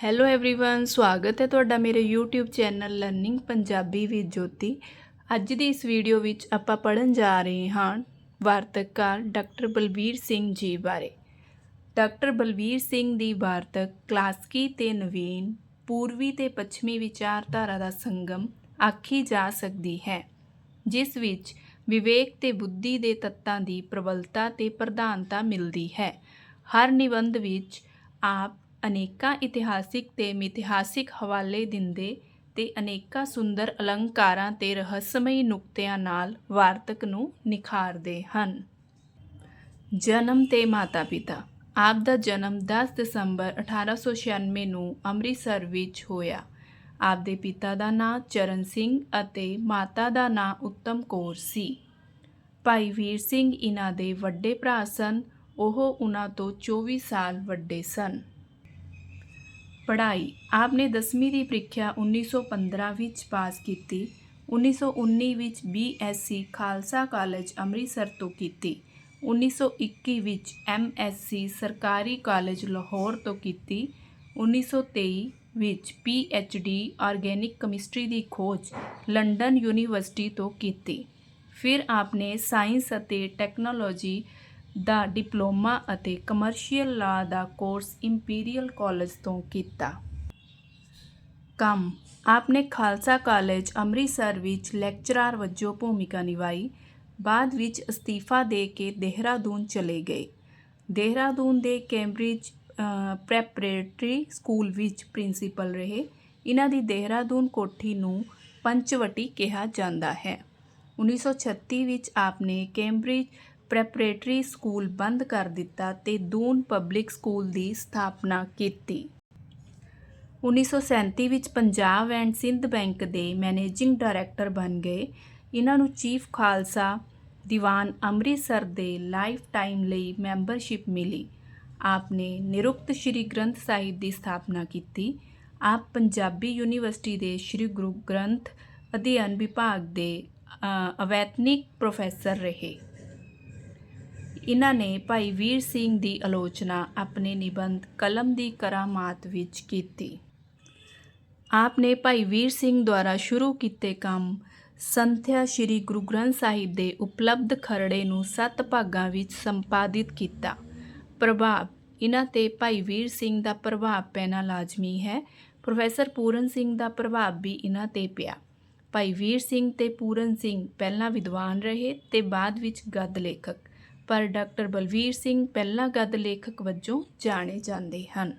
Hello everyone ਸਵਾਗਤ ਹੈ ਤੁਹਾਡਾ ਮੇਰੇ YouTube channel learning Punjabi with Jyoti ਅੱਜ ਦੀ ਇਸ ਵੀਡੀਓ ਵਿੱਚ ਆਪਾਂ ਪੜਨ ਜਾ ਰਹੇ ਹਾਂ ਵਾਰਤਕਕਾਰ ਡਾਕਟਰ ਬਲਬੀਰ ਸਿੰਘ ਜੀ ਬਾਰੇ ਡਾਕਟਰ ਬਲਬੀਰ ਸਿੰਘ ਦੀ ਵਾਰਤਕ ਕਲਾਸਕੀ ਤੇ ਨਵੀਨ ਪੂਰਵੀ ਤੇ ਪੱਛਮੀ ਵਿਚਾਰਧਾਰਾ ਦਾ ਸੰਗਮ ਆਖੀ ਜਾ ਸਕਦੀ ਹੈ ਜਿਸ ਵਿੱਚ ਵਿਵੇਕ ਤੇ ਬੁੱਧੀ ਦੇ ਤੱਤਾਂ ਦੀ ਪ੍ਰਬਲਤਾ ਤੇ ਪ੍ਰਧਾਨਤਾ ਮਿਲਦੀ ਹੈ ਹਰ ਨਿਬੰਧ ਵਿੱਚ ਆਪ ਅਨੇਕਾਂ ਇਤਿਹਾਸਿਕ ਤੇ ਮਿਥਿਹਾਸਿਕ ਹਵਾਲੇ ਦਿੰਦੇ ਤੇ ਅਨੇਕਾਂ ਸੁੰਦਰ ਅਲੰਕਾਰਾਂ ਤੇ ਰਹੱਸਮਈ ਨੁਕਤਿਆਂ ਨਾਲ ਵਾਰਤਕ ਨੂੰ ਨਿਖਾਰਦੇ ਹਨ। ਜਨਮ ਤੇ ਮਾਤਾ-ਪਿਤਾ। ਆਪ ਦਾ ਜਨਮ 10 ਦਸੰਬਰ 1896 ਨੂੰ ਅੰਮ੍ਰਿਤਸਰ ਵਿੱਚ ਹੋਇਆ। ਆਪ ਦੇ ਪਿਤਾ ਦਾ ਨਾਂ ਚਰਨ ਸਿੰਘ ਅਤੇ ਮਾਤਾ ਦਾ ਨਾਂ ਉੱਤਮ ਕੌਰ ਸੀ। ਭਾਈ ਵੀਰ ਸਿੰਘ ਇਹਨਾਂ ਦੇ ਵੱਡੇ ਭਰਾ ਸਨ। ਉਹ ਉਹਨਾਂ ਤੋਂ 24 ਸਾਲ ਵੱਡੇ ਸਨ। ਪੜ੍ਹਾਈ ਆਪ ਨੇ 10ਵੀਂ ਦੀ ਪ੍ਰੀਖਿਆ 1915 ਵਿੱਚ ਪਾਸ ਕੀਤੀ 1919 ਵਿੱਚ ਬੀਐਸਸੀ ਖਾਲਸਾ ਕਾਲਜ ਅੰਮ੍ਰਿਤਸਰ ਤੋਂ ਕੀਤੀ 1921 ਵਿੱਚ ਐਮਐਸਸੀ ਸਰਕਾਰੀ ਕਾਲਜ ਲਾਹੌਰ ਤੋਂ ਕੀਤੀ 1923 ਵਿੱਚ ਪੀਐਚਡੀ ਆਰਗੈਨਿਕ ਕੈਮਿਸਟਰੀ ਦੀ ਖੋਜ ਲੰਡਨ ਯੂਨੀਵਰਸਿਟੀ ਤੋਂ ਕੀਤੀ। ਫਿਰ ਆਪਨੇ ਸਾਇੰਸ ਅਤੇ ਟੈਕਨੋਲੋਜੀ ਦਾ ਡਿਪਲੋਮਾ ਅਤੇ ਕਮਰਸ਼ੀਅਲ ਲਾ ਦਾ ਕੋਰਸ ਇੰਪੀਰੀਅਲ ਕਾਲਜ ਤੋਂ ਕੀਤਾ। ਕੰਮ ਆਪਨੇ ਖਾਲਸਾ ਕਾਲਜ ਅੰਮ੍ਰਿਤਸਰ ਵਿੱਚ ਲੈਕਚਰਰ ਵਜੋਂ ਭੂਮਿਕਾ ਨਿਭਾਈ, ਬਾਅਦ ਵਿੱਚ ਅਸਤੀਫਾ ਦੇ ਕੇ ਦੇਹਰਾਦੂਨ ਚਲੇ ਗਏ। ਦੇਹਰਾਦੂਨ ਦੇ ਕੈਂਬਰਿਜ ਪ੍ਰੈਪਰੇਟਰੀ ਸਕੂਲ ਵਿੱਚ ਪ੍ਰਿੰਸੀਪਲ ਰਹੇ। ਇਹਨਾਂ ਦੀ ਦੇਹਰਾਦੂਨ ਕੋਠੀ ਨੂੰ ਪੰਚਵਟੀ ਕਿਹਾ ਜਾਂਦਾ ਹੈ। 1936 ਵਿੱਚ ਆਪਨੇ ਕੈਂਬਰਿਜ ਪ੍ਰੈਪਰੇਟਰੀ ਸਕੂਲ ਬੰਦ ਕਰ ਦਿੱਤਾ ਤੇ ਦੂਨ ਪਬਲਿਕ ਸਕੂਲ ਦੀ ਸਥਾਪਨਾ ਕੀਤੀ। 1937 ਵਿੱਚ ਪੰਜਾਬ ਐਂਡ ਸਿੰਧ ਬੈਂਕ ਦੇ ਮੈਨੇਜਿੰਗ ਡਾਇਰੈਕਟਰ ਬਣ ਗਏ। ਇਹਨਾਂ ਨੂੰ ਚੀਫ ਖਾਲਸਾ ਦੀਵਾਨ ਅੰਮ੍ਰਿਤਸਰ ਦੇ ਲਾਈਫ ਟਾਈਮ ਲਈ ਮੈਂਬਰਸ਼ਿਪ ਮਿਲੀ। ਆਪ ਨੇ ਨਿਰੁਕਤ ਸ੍ਰੀ ਗ੍ਰੰਥ ਸਾਹਿਬ ਦੀ ਸਥਾਪਨਾ ਕੀਤੀ। ਆਪ ਪੰਜਾਬੀ ਯੂਨੀਵਰਸਿਟੀ ਦੇ ਸ੍ਰੀ ਗੁਰੂ ਗ੍ਰੰਥ ਅਧਿਐਨ ਵਿਭਾਗ ਦੇ ਅਵੈਤਨਿਕ ਪ੍ਰੋਫੈਸਰ ਰਹੇ। ਇਹਨਾਂ ਨੇ ਭਾਈ ਵੀਰ ਸਿੰਘ ਦੀ ਆਲੋਚਨਾ ਆਪਣੇ ਨਿਬੰਧ ਕਲਮ ਦੀ ਕਰਾਮਾਤ ਵਿੱਚ ਕੀਤੀ। ਆਪ ਨੇ ਭਾਈ ਵੀਰ ਸਿੰਘ ਦੁਆਰਾ ਸ਼ੁਰੂ ਕੀਤੇ ਕੰਮ ਸੰਥਿਆ ਸ੍ਰੀ ਗੁਰੂ ਗ੍ਰੰਥ ਸਾਹਿਬ ਦੇ ਉਪਲਬਧ ਖਰੜੇ ਨੂੰ ਸੱਤ ਭਾਗਾਂ ਵਿੱਚ ਸੰਪਾਦਿਤ ਕੀਤਾ। ਪ੍ਰਭਾਵ, ਇਹਨਾਂ ਤੇ ਭਾਈ ਵੀਰ ਸਿੰਘ ਦਾ ਪ੍ਰਭਾਵ ਪੈਣਾ ਲਾਜ਼ਮੀ ਹੈ। ਪ੍ਰੋਫੈਸਰ ਪੂਰਨ ਸਿੰਘ ਦਾ ਪ੍ਰਭਾਵ ਵੀ ਇਹਨਾਂ ਤੇ ਪਿਆ। ਭਾਈ ਵੀਰ ਸਿੰਘ ਤੇ ਪੂਰਨ ਸਿੰਘ ਪਹਿਲਾਂ ਵਿਦਵਾਨ ਰਹੇ ਤੇ ਬਾਅਦ ਵਿੱਚ ਗੱਦ ਲੇਖਕ। ਪਰ ਡਾਕਟਰ ਬਲਵੀਰ ਸਿੰਘ ਪਹਿਲਾਂ ਗਦ ਲੇਖਕ ਵਜੋਂ ਜਾਣੇ ਜਾਂਦੇ ਹਨ।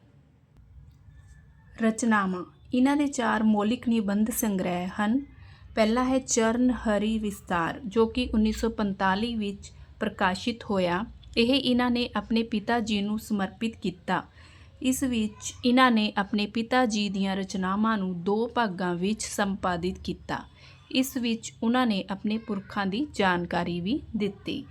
ਰਚਨਾਵਾਂ, ਇਹਨਾਂ ਦੇ ਚਾਰ ਮੌਲਿਕ ਨਿਬੰਧ ਸੰਗ੍ਰਹਿ ਹਨ। ਪਹਿਲਾ ਹੈ ਚਰਨ ਹਰੀ ਵਿਸਤਾਰ, ਜੋ ਕਿ 1945 ਵਿੱਚ ਪ੍ਰਕਾਸ਼ਿਤ ਹੋਇਆ। ਇਹ ਇਹਨਾਂ ਨੇ ਆਪਣੇ ਪਿਤਾ ਜੀ ਨੂੰ ਸਮਰਪਿਤ ਕੀਤਾ। ਇਸ ਵਿੱਚ ਇਹਨਾਂ ਨੇ ਆਪਣੇ ਪਿਤਾ ਜੀ ਦੀਆਂ ਰਚਨਾਵਾਂ ਨੂੰ ਦੋ ਭਾਗਾਂ ਵਿੱਚ ਸੰਪਾਦਿਤ ਕੀਤਾ। ਇਸ ਵਿੱਚ ਉਹਨਾਂ ਨੇ ਆਪਣੇ ਪੁਰਖਾਂ ਦੀ ਜਾਣਕਾਰੀ ਵੀ ਦਿੱਤੀ।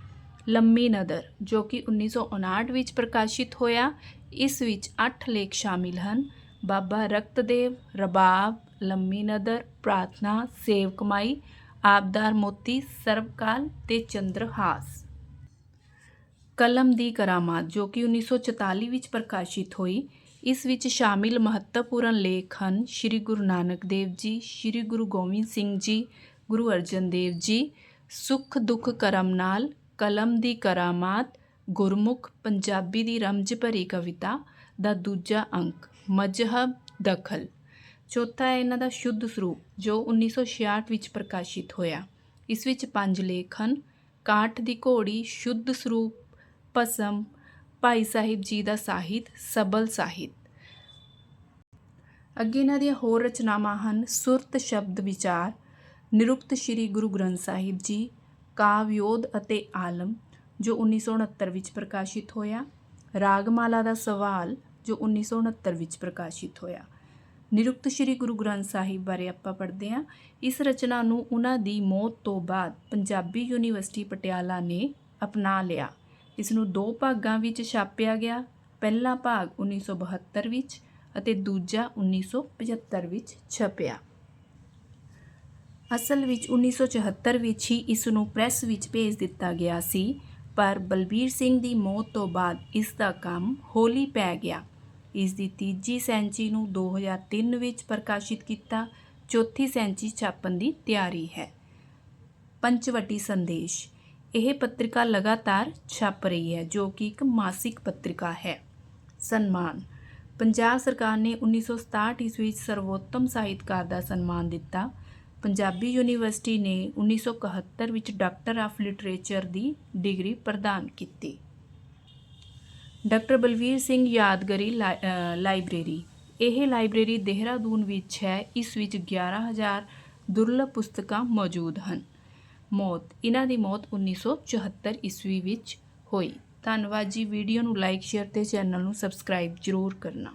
ਲੰਮੀ ਨਦਰ, ਜੋ ਕਿ 1959 ਵਿੱਚ ਪ੍ਰਕਾਸ਼ਿਤ ਹੋਇਆ, ਇਸ ਵਿੱਚ 8 ਲੇਖ ਸ਼ਾਮਿਲ ਹਨ। ਬਾਬਾ ਰਕਤਦੇਵ, ਰਬਾਬ, ਲੰਮੀ ਨਦਰ, ਪ੍ਰਾਰਥਨਾ, ਸੇਵ ਕਮਾਈ ਆਪਦਾਰ ਮੋਤੀ, ਸਰਵਕਾਲ ਤੇ ਚੰਦਰਹਾਸ ਕਲਮ ਦੀ ਕਰਾਮਾਤ, ਜੋ ਕਿ 1944 ਵਿੱਚ ਪ੍ਰਕਾਸ਼ਿਤ ਹੋਈ, ਇਸ ਵਿੱਚ ਸ਼ਾਮਿਲ ਮਹੱਤਵਪੂਰਨ ਲੇਖ ਹਨ ਸ੍ਰੀ ਗੁਰੂ ਨਾਨਕ ਦੇਵ ਜੀ, ਸ੍ਰੀ ਗੁਰੂ ਗੋਬਿੰਦ ਸਿੰਘ ਜੀ, ਗੁਰੂ ਅਰਜਨ ਦੇਵ ਜੀ, ਸੁਖ ਦੁੱਖ ਕਰਮ ਨਾਲ ਕਲਮ ਦੀ ਕਰਾਮਾਤ, ਗੁਰਮੁਖ ਪੰਜਾਬੀ ਦੀ ਰਮਜ ਭਰੀ ਕਵਿਤਾ ਦਾ ਦੂਜਾ ਅੰਕ, ਮਜਹਬ ਦਖਲ। ਚੌਥਾ ਹੈ ਇਹਨਾਂ ਦਾ ਸ਼ੁੱਧ ਸਰੂਪ, ਜੋ 1966 ਵਿੱਚ ਪ੍ਰਕਾਸ਼ਿਤ ਹੋਇਆ। ਇਸ ਵਿੱਚ ਪੰਜ ਲੇਖ ਹਨ ਕਾਠ ਦੀ ਘੋੜੀ, ਸ਼ੁੱਧ ਸਰੂਪ, ਭਸਮ, ਭਾਈ ਸਾਹਿਬ ਜੀ ਦਾ ਸਾਹਿਤ, ਸਬਲ ਸਾਹਿਤ। ਅੱਗੇ ਇਹਨਾਂ ਦੀਆਂ ਹੋਰ ਰਚਨਾਵਾਂ ਹਨ, ਸੁਰਤ ਸ਼ਬਦ ਵਿਚਾਰ, ਨਿਰੁਕਤ ਸ੍ਰੀ ਗੁਰੂ ਗ੍ਰੰਥ ਸਾਹਿਬ ਜੀ ਕਾਵਯੋਧ ਅਤੇ ਆਲਮ, ਜੋ 1969 ਵਿੱਚ ਪ੍ਰਕਾਸ਼ਿਤ ਹੋਇਆ। ਰਾਗਮਾਲਾ ਦਾ ਸਵਾਲ, ਜੋ 1969 ਵਿੱਚ ਪ੍ਰਕਾਸ਼ਿਤ ਹੋਇਆ। ਨਿਰੁਕਤ ਸ੍ਰੀ ਗੁਰੂ ਗ੍ਰੰਥ ਸਾਹਿਬ ਬਾਰੇ ਆਪਾਂ ਪੜ੍ਹਦੇ ਹਾਂ। ਇਸ ਰਚਨਾ ਨੂੰ ਉਹਨਾਂ ਦੀ ਮੌਤ ਤੋਂ ਬਾਅਦ ਪੰਜਾਬੀ ਯੂਨੀਵਰਸਿਟੀ ਪਟਿਆਲਾ ਨੇ ਅਪਣਾ ਲਿਆ। ਇਸ ਨੂੰ ਦੋ ਭਾਗਾਂ ਵਿੱਚ ਛਾਪਿਆ ਗਿਆ। ਪਹਿਲਾ ਭਾਗ 1972 ਵਿੱਚ ਅਤੇ ਦੂਜਾ 1975 ਵਿੱਚ ਛਪਿਆ। ਅਸਲ ਵਿੱਚ 1974 ਵਿੱਚ ਹੀ ਇਸ ਨੂੰ ਪ੍ਰੈਸ ਵਿੱਚ ਭੇਜ ਦਿੱਤਾ ਗਿਆ ਸੀ, ਪਰ ਬਲਬੀਰ ਸਿੰਘ ਦੀ ਮੌਤ ਤੋਂ ਬਾਅਦ ਇਸ ਦਾ ਕੰਮ ਹੌਲੀ ਪੈ ਗਿਆ। ਇਸ ਦੀ ਤੀਜੀ ਸੈਂਚੀ ਨੂੰ 2003 ਵਿੱਚ ਪ੍ਰਕਾਸ਼ਿਤ ਕੀਤਾ, ਚੌਥੀ ਸੈਂਚੀ ਛਾਪਣ ਦੀ ਤਿਆਰੀ ਹੈ। ਪੰਚਵਟੀ ਸੰਦੇਸ਼, ਇਹ ਪੱਤਰਿਕਾ ਲਗਾਤਾਰ ਛਪ ਰਹੀ ਹੈ, ਜੋ ਕਿ ਇੱਕ ਮਾਸਿਕ ਪੱਤਰਿਕਾ ਹੈ। ਸਨਮਾਨ, ਪੰਜਾਬ ਸਰਕਾਰ ਨੇ 1967 ਈਸਵੀ ਵਿੱਚ ਸਰਵੋਤਮ ਸਾਹਿਤਕਾਰ ਦਾ ਸਨਮਾਨ ਦਿੱਤਾ। ਪੰਜਾਬੀ ਯੂਨੀਵਰਸਿਟੀ ਨੇ 1971 ਵਿੱਚ ਡਾਕਟਰ ਆਫ ਲਿਟਰੇਚਰ ਦੀ ਡਿਗਰੀ ਪ੍ਰਦਾਨ ਕੀਤੀ। ਡਾਕਟਰ ਬਲਵੀਰ ਸਿੰਘ ਯਾਦਗਾਰੀ ਲਾਇ- ਲਾਇਬ੍ਰੇਰੀ। ਇਹ ਲਾਇਬ੍ਰੇਰੀ ਦੇਹਰਾਦੂਨ ਵਿੱਚ ਹੈ। ਇਸ ਵਿੱਚ 11000 ਦੁਰਲੱਭ ਪੁਸਤਕਾਂ ਮੌਜੂਦ ਹਨ। ਮੌਤ, ਇਹਨਾਂ ਦੀ ਮੌਤ 1974 ਈਸਵੀ ਵਿੱਚ ਹੋਈ। ਧੰਨਵਾਦ ਜੀ। ਵੀਡੀਓ ਨੂੰ ਲਾਈਕ, ਸ਼ੇਅਰ ਤੇ ਚੈਨਲ ਨੂੰ ਸਬਸਕ੍ਰਾਈਬ ਜ਼ਰੂਰ ਕਰਨਾ।